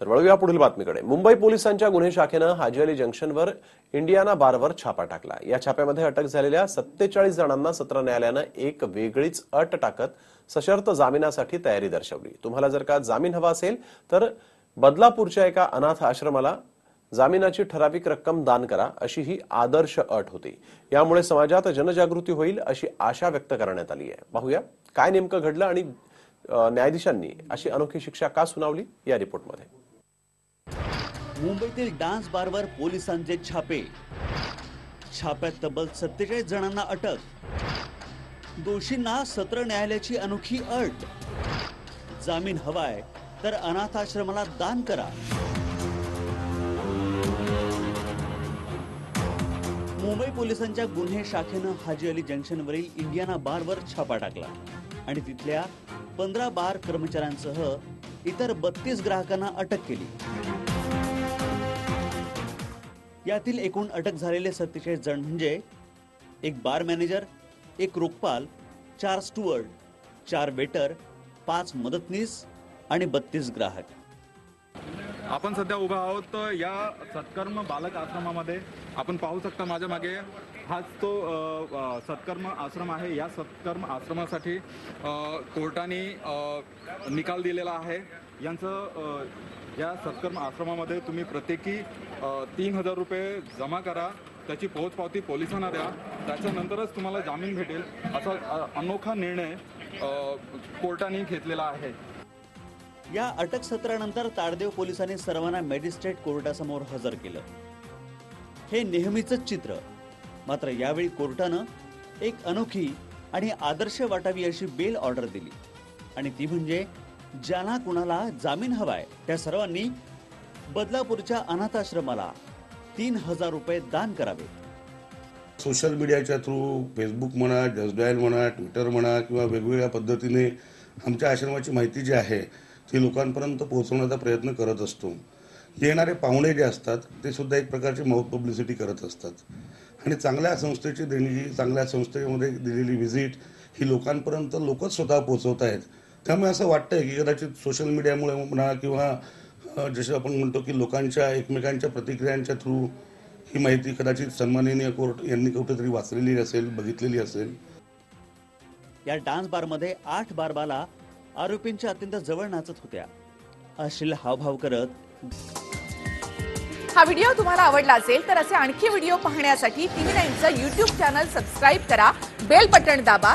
तर वळूया पुढील बातमीकडे. मुंबई पोलिसांच्या गुन्हे शाखेनं हाजी अली जंक्शनवर इंडियाना बारवर छापा टाकला. या छाप्यामध्ये अटक झालेल्या सत्तेचाळीस जणांना सत्र न्यायालयानं एक वेगळीच अट टाकत सशर्त जामिनासाठी तयारी दर्शवली. तुम्हाला जर का जामीन हवा असेल तर बदलापूरच्या एका अनाथ आश्रमाला जामिनाची ठराविक रक्कम दान करा अशी ही आदर्श अट होती. यामुळे समाजात जनजागृती होईल अशी आशा व्यक्त करण्यात आली आहे. पाहूया काय नेमकं घडलं आणि न्यायाधीशांनी अशी अनोखी शिक्षा का सुनावली या रिपोर्टमध्ये. मुंबईतील डान्स बारवर पोलिसांचे छापे. छाप्यात तब्बल सत्तेचाळीस जणांना अटक. दोषींना सत्र न्यायालयाची अनोखी अट. जामीन हवाय तर अनाथाश्रमाला दान करा. मुंबई पोलिसांच्या गुन्हे शाखेनं हाजी अली जंक्शनवरील इंडियाना बारवर छापा टाकला. आणि तिथल्या पंधरा बार कर्मचाऱ्यांसह इतर बत्तीस ग्राहकांना अटक केली. यातील एकूण अटक झालेले सत्तेचाळीस जण म्हणजे एक बार मॅनेजर एक रोखपाल चार स्टुअर्ड चार वेटर पाच मदतनीस आणि बत्तीस ग्राहक. आपण सध्या उभा आहोत या सत्कर्म बालक आश्रमामध्ये. आपण पाहू शकता माझ्या मागे हाच तो सत्कर्म आश्रम आहे. या सत्कर्म आश्रमासाठी कोर्टाने निकाल दिलेला आहे. यांचं या सत्कर्म आश्रमामध्ये तुम्ही प्रत्येकी तीन हजार रुपये जमा करा त्याची पोहोचपावती पोलिसांना द्या त्याच्यानंतरच तुम्हाला जामीन भेटेल असा अनोखा निर्णय कोर्टाने घेतलेला आहे. या अटक सत्रानंतर ताडदेव पोलिसांनी सर्वांना मॅजिस्ट्रेट कोर्टासमोर हजर केलं. हे नेहमीचंच चित्र. मात्र यावेळी कोर्टानं एक अनोखी आणि आदर्श वाटावी अशी बेल ऑर्डर दिली. आणि ती म्हणजे ज्यांना कुणाला जामीन हवाय त्या सर्वांनी बदलापूरच्या अनाथाश्रमाला तीन हजार रुपये दान करावे. सोशल मीडियाच्या थ्रू फेसबुक म्हणा जसडायल म्हणा ट्विटर म्हणा किंवा वेगवेगळ्या पद्धतीने आमच्या आश्रमाची माहिती जी आहे ती लोकांपर्यंत पोहोचवण्याचा प्रयत्न करत असतो. येणारे पाहुणे जे असतात ते सुद्धा एक प्रकारची माउथ पब्लिसिटी करत असतात. आणि चांगल्या संस्थेची देणगी चांगल्या संस्थेमध्ये दिलेली व्हिजिट ही लोकांपर्यंत लोकच स्वतः पोहोचवत आहेत त्यामुळे असं वाटतंय की कदाचित सोशल मीडियामुळे म्हणा किंवा जसं आपण म्हणतो की लोकांच्या एकमेकांच्या प्रतिक्रियांच्या थ्रू ही माहिती कदाचित सन्माननीय कोर्ट यांनी कुठेतरी वाचलेली असेल बघितलेली असेल. या डान्स बारमध्ये आठ बारबाला आरोपींच्या अत्यंत जवळ नाचत होत्या. अश्लील हावभाव करत हा व्हिडिओ तुम्हाला आवडला असेल तर असे आणखी व्हिडिओ पाहण्यासाठी टीव्ही नाईनचं युट्यूब चॅनल सबस्क्राईब करा बेल बटण दाबा